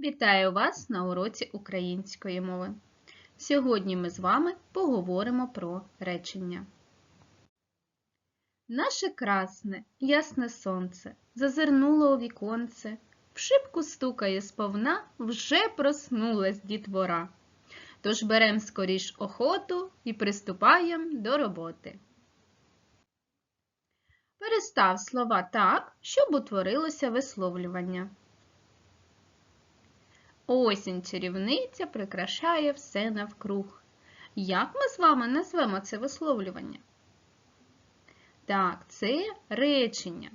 Вітаю вас на уроці української мови. Сьогодні ми з вами поговоримо про речення. Наше красне, ясне сонце зазирнуло у віконце, в шибку стукає сповна, вже проснулась дітвора. Тож берем скоріш охоту і приступаєм до роботи. Перестав слова так, щоб утворилося висловлювання. Осінь чарівниця прикрашає все навкруг. Як ми з вами назвемо це висловлювання? Так, це речення.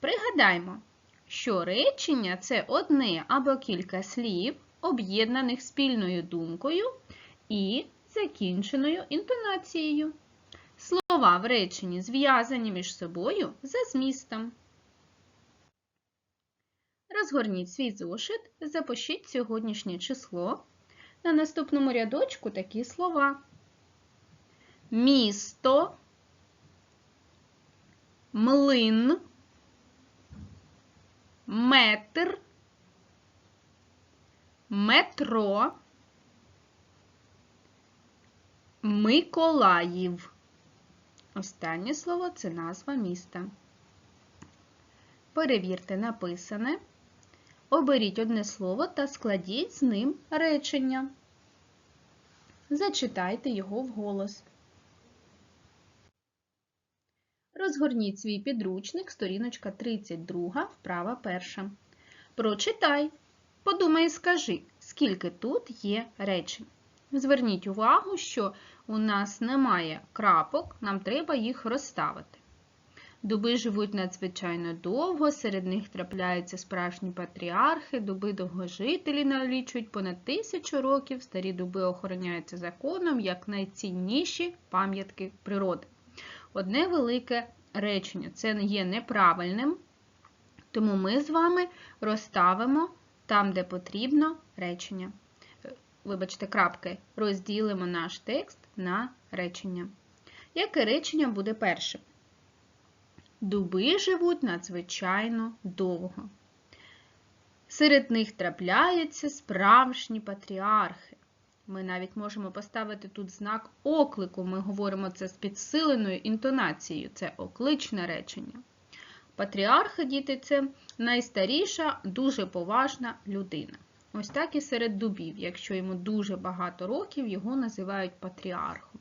Пригадаймо, що речення це одне або кілька слів, об'єднаних спільною думкою і закінченою інтонацією. Слова в реченні зв'язані між собою за змістом. Розгорніть свій зошит, запишіть сьогоднішнє число. На наступному рядочку такі слова. Місто, млин, метр, метро, Миколаїв. Останнє слово це назва міста. Перевірте написане. Оберіть одне слово та складіть з ним речення. Зачитайте його вголос. Розгорніть свій підручник, сторіночка 32, вправа перша. Прочитай. Подумай і скажи, скільки тут є речень. Зверніть увагу, що у нас немає крапок, нам треба їх розставити. Дуби живуть надзвичайно довго, серед них трапляються справжні патріархи, дуби довгожителі налічують понад тисячу років, старі дуби охороняються законом як найцінніші пам'ятки природи. Одне велике речення це є неправильним, тому ми з вами розставимо там, де потрібно, речення. Вибачте, крапки, розділимо наш текст на речення. Яке речення буде першим? Дуби живуть надзвичайно довго. Серед них трапляються справжні патріархи. Ми навіть можемо поставити тут знак оклику. Ми говоримо це з підсиленою інтонацією. Це окличне речення. Патріархи, діти, це найстаріша, дуже поважна людина. Ось так і серед дубів. Якщо йому дуже багато років, його називають патріархом.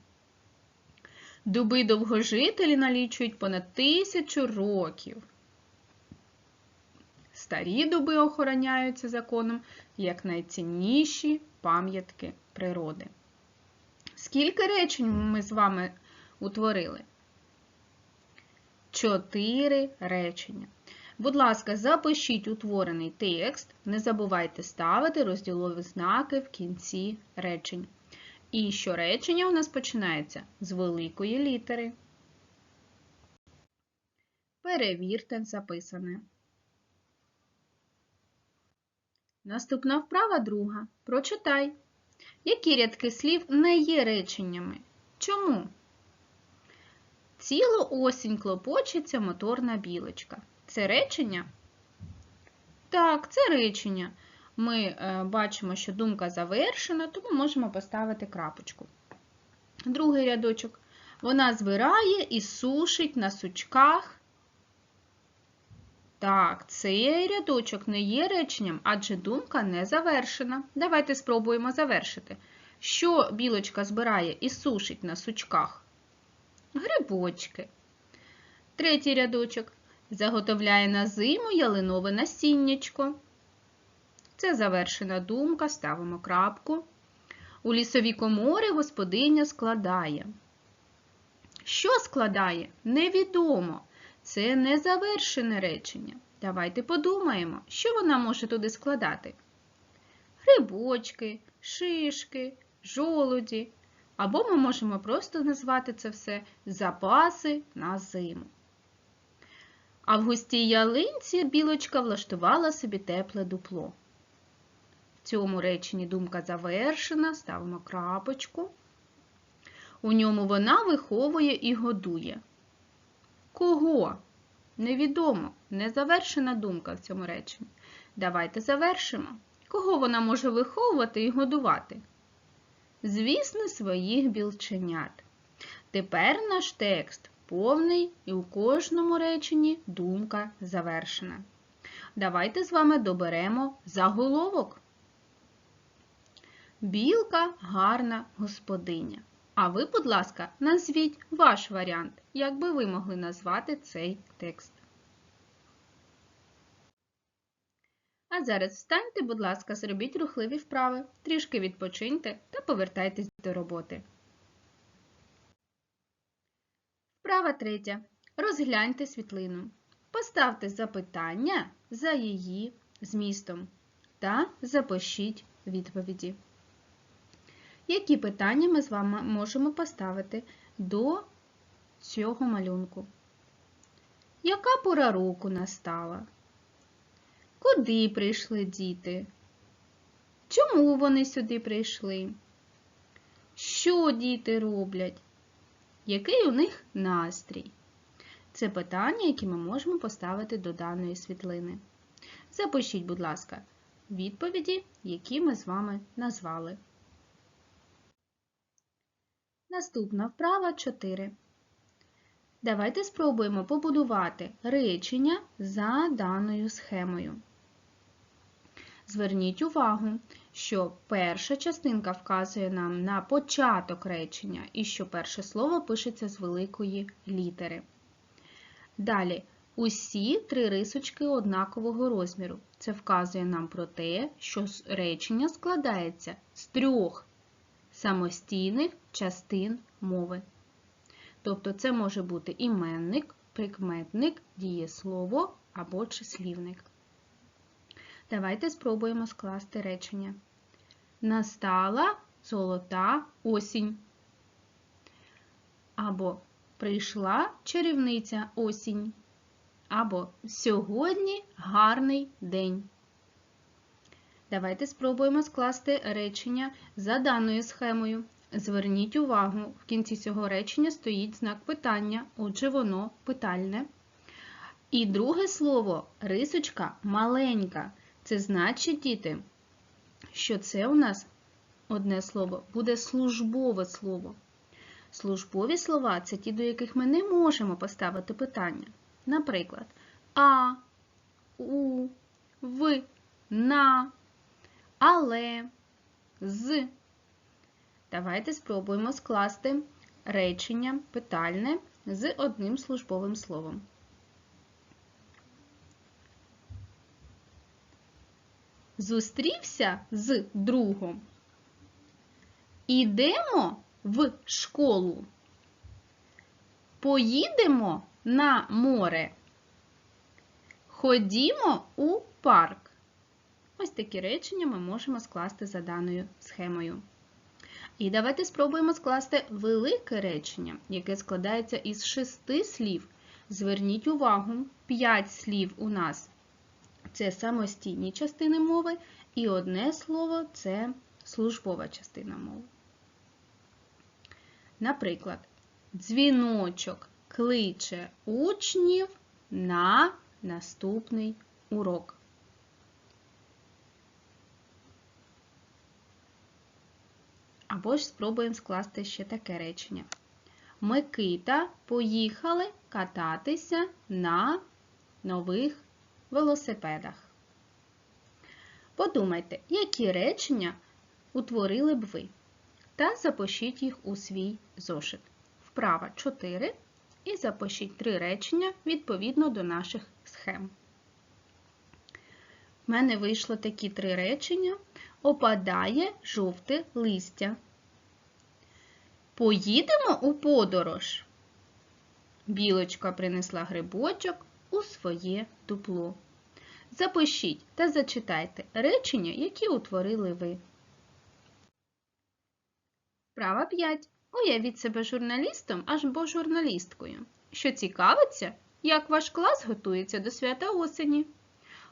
Дуби довгожителі налічують понад тисячу років. Старі дуби охороняються законом як найцінніші пам'ятки природи. Скільки речень ми з вами утворили? Чотири речення. Будь ласка, запишіть утворений текст, не забувайте ставити розділові знаки в кінці речень. І що речення у нас починається з великої літери. Перевірте записане. Наступна вправа друга. Прочитай. Які рядки слів не є реченнями? Чому? Цілу осінь клопочеться моторна білочка. Це речення? Так, це речення. Ми е, бачимо, що думка завершена, тому можемо поставити крапочку. Другий рядочок. Вона збирає і сушить на сучках. Так, цей рядочок не є реченням, адже думка не завершена. Давайте спробуємо завершити. Що білочка збирає і сушить на сучках? Грибочки. Третій рядочок. Заготовляє на зиму ялинове насіннячко. Це завершена думка, ставимо крапку. У лісовій коморі господиня складає. Що складає? Невідомо. Це незавершене речення. Давайте подумаємо, що вона може туди складати. Грибочки, шишки, жолуді. Або ми можемо просто назвати це все запаси на зиму. А в густій ялинці білочка влаштувала собі тепле дупло. Цьому реченні думка завершена, ставимо крапочку. У ньому вона виховує і годує. Кого? Невідомо, незавершена думка в цьому реченні. Давайте завершимо. Кого вона може виховувати і годувати? Звісно, своїх білченят. Тепер наш текст повний і у кожному реченні думка завершена. Давайте з вами доберемо заголовок. Білка гарна господиня. А ви, будь ласка, назвіть ваш варіант, як би ви могли назвати цей текст. А зараз встаньте, будь ласка, зробіть рухливі вправи, трішки відпочиньте та повертайтесь до роботи. Вправа третя. Розгляньте світлину. Поставте запитання за її змістом та запишіть відповіді. Які питання ми з вами можемо поставити до цього малюнку? Яка пора року настала? Куди прийшли діти? Чому вони сюди прийшли? Що діти роблять? Який у них настрій? Це питання, які ми можемо поставити до даної світлини. Запишіть, будь ласка, відповіді, які ми з вами назвали. Наступна вправа 4. Давайте спробуємо побудувати речення за даною схемою. Зверніть увагу, що перша частинка вказує нам на початок речення і що перше слово пишеться з великої літери. Далі, усі три рисочки однакового розміру. Це вказує нам про те, що речення складається з трьох самостійних частин мови. Тобто це може бути іменник, прикметник, дієслово або числівник. Давайте спробуємо скласти речення. Настала золота осінь. Або прийшла чарівниця осінь. Або сьогодні гарний день. Давайте спробуємо скласти речення за даною схемою. Зверніть увагу, в кінці цього речення стоїть знак питання, отже, воно питальне. І друге слово рисочка маленька. Це значить, діти, що це у нас одне слово буде службове слово. Службові слова це ті, до яких ми не можемо поставити питання. Наприклад, а, у, в, на, але, з. Давайте спробуємо скласти речення питальне з одним службовим словом. Зустрівся з другом. Ідемо в школу. Поїдемо на море. Ходімо у парк. Ось такі речення ми можемо скласти за даною схемою. І давайте спробуємо скласти велике речення, яке складається із шести слів. Зверніть увагу, п'ять слів у нас це самостійні частини мови, і одне слово це службова частина мови. Наприклад, дзвіночок кличе учнів на наступний урок. Або ж спробуємо скласти ще таке речення. Микита поїхали кататися на нових велосипедах. Подумайте, які речення утворили б ви, та запишіть їх у свій зошит. Вправа 4 і запишіть три речення відповідно до наших схем. У мене вийшло такі три речення. Опадає жовте листя. Поїдемо у подорож. Білочка принесла грибочок у своє дупло. Запишіть та зачитайте речення, які утворили ви. Права 5. Уявіть себе журналістом або журналісткою, що цікавиться, як ваш клас готується до свята осені.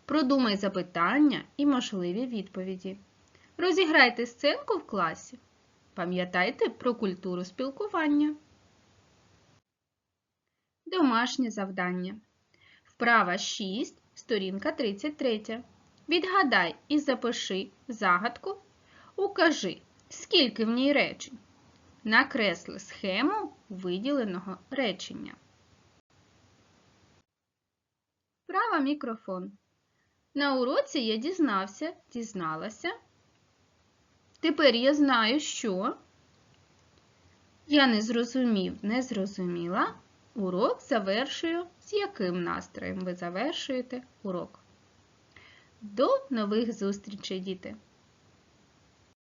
Продумай запитання і можливі відповіді. Розіграйте сценку в класі. Пам'ятайте про культуру спілкування. Домашнє завдання. Вправа 6, сторінка 33. Відгадай і запиши загадку. Укажи, скільки в ній речень. Накресли схему виділеного речення. Вправа мікрофон. На уроці я дізнався, дізналася. Тепер я знаю, що я не зрозумів, не зрозуміла. Урок завершую. З яким настроєм ви завершуєте урок? До нових зустрічей, діти!